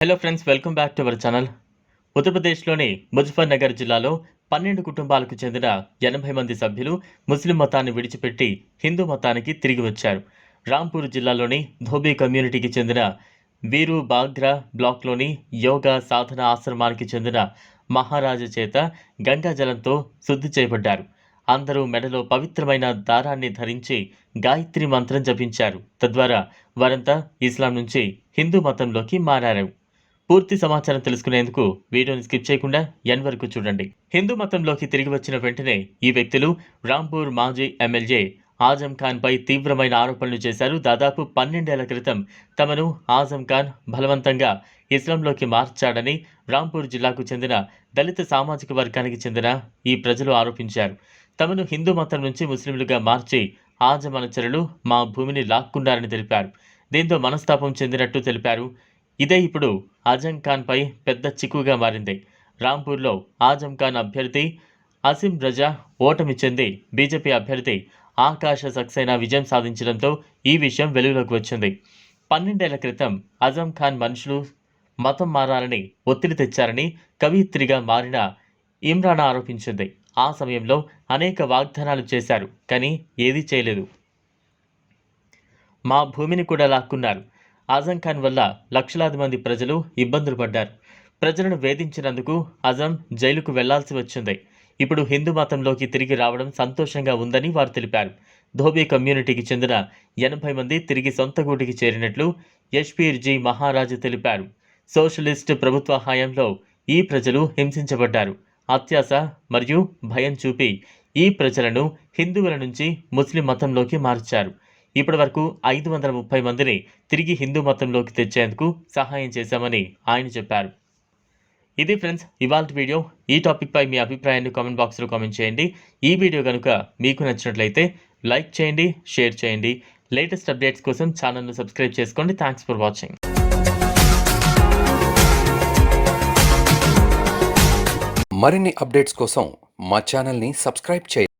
Hello friends welcome back to our channel ఉత్తరప్రదేశ్లోని ముజఫర్నగర్ జిల్లాలో పన్నెండు కుటుంబాలకు చెందిన ఎనభై మంది సభ్యులు ముస్లిం మతాన్ని విడిచిపెట్టి హిందూ మతానికి తిరిగి వచ్చారు. రాంపూర్ జిల్లాలోని ధోబీ కమ్యూనిటీకి చెందిన వీరు బాగ్రా బ్లాక్లోని యోగా సాధన ఆశ్రమానికి చెందిన మహారాజు చేత గంగాజలంతో శుద్ధి చేయబడ్డారు. అందరూ మెడలో పవిత్రమైన దారాన్ని ధరించి గాయత్రి మంత్రం జపించారు. తద్వారా వారంతా ఇస్లాం నుంచి హిందూ మతంలోకి మారారు. పూర్తి సమాచారం తెలుసుకునేందుకు వీడియోని స్కిప్ చేయకుండా ఎన్ వరకు చూడండి. హిందూ మతంలోకి తిరిగి వచ్చిన వెంటనే ఈ వ్యక్తులు రాంపూర్ మాజీ ఎమ్మెల్యే ఆజం ఖాన్ పై తీవ్రమైన ఆరోపణలు చేశారు. దాదాపు పన్నెండేళ్ళ క్రితం తమను ఆజం ఖాన్ బలవంతంగా ఇస్లాంలోకి మార్చాడని రాంపూర్ జిల్లాకు చెందిన దళిత సామాజిక వర్గానికి చెందిన ఈ ప్రజలు ఆరోపించారు. తమను హిందూ మతం నుంచి ముస్లింలుగా మార్చి ఆజం అనుచరులు మా భూమిని లాక్కున్నారని తెలిపారు. దీంతో మనస్తాపం చెందినట్టు తెలిపారు. ఇదే ఇప్పుడు ఆజం ఖాన్పై పెద్ద చిక్కుగా మారింది. రాంపూర్లో ఆజం ఖాన్ అభ్యర్థి అసిం రజా ఓటమి చెంది బీజేపీ అభ్యర్థి ఆకాశ సక్సేనా విజయం సాధించడంతో ఈ విషయం వెలుగులోకి వచ్చింది. పన్నెండేళ్ళ క్రితం అజం ఖాన్ మనుషులు మతం మారాలని ఒత్తిడి తెచ్చారని కవిత్రిగా మారిన ఇమ్రాన్ ఆరోపించింది. ఆ సమయంలో అనేక వాగ్దానాలు చేశారు కానీ ఏదీ చేయలేదు. మా భూమిని కూడా లాక్కున్నారు. ఆజం ఖాన్ వల్ల లక్షలాది మంది ప్రజలు ఇబ్బందులు పడ్డారు. ప్రజలను వేధించినందుకు అజం జైలుకు వెళ్ళాల్సి వచ్చింది. ఇప్పుడు హిందూ మతంలోకి తిరిగి రావడం సంతోషంగా ఉందని వారు తెలిపారు. ధోబీ కమ్యూనిటీకి చెందిన ఎనభై మంది తిరిగి సొంత గూటికి చేరినట్లు యష్పీర్ జీ మహారాజు తెలిపారు. సోషలిస్ట్ ప్రభుత్వ హయాంలో ఈ ప్రజలు హింసించబడ్డారు. అత్యాస మరియు భయం చూపి ఈ ప్రజలను హిందువుల నుంచి ముస్లిం మతంలోకి మార్చారు. ఇప్పటి వరకు ఐదు వందల ముప్పై మందిని తిరిగి హిందూ మతంలోకి తెచ్చేందుకు సహాయం చేశామని ఆయన చెప్పారు. ఇది ఫ్రెండ్స్ ఇవాళ వీడియో. ఈ టాపిక్పై మీ అభిప్రాయాన్ని కామెంట్ బాక్స్లో కామెంట్ చేయండి. ఈ వీడియో కనుక మీకు నచ్చినట్లయితే లైక్ చేయండి షేర్ చేయండి. లేటెస్ట్ అప్డేట్స్ కోసం ఛానల్ను సబ్స్క్రైబ్ చేసుకోండి. థ్యాంక్స్ ఫర్ వాచింగ్ మరిన్ని అప్డేట్స్ కోసం మా ఛానల్ని సబ్స్క్రైబ్ చేయండి.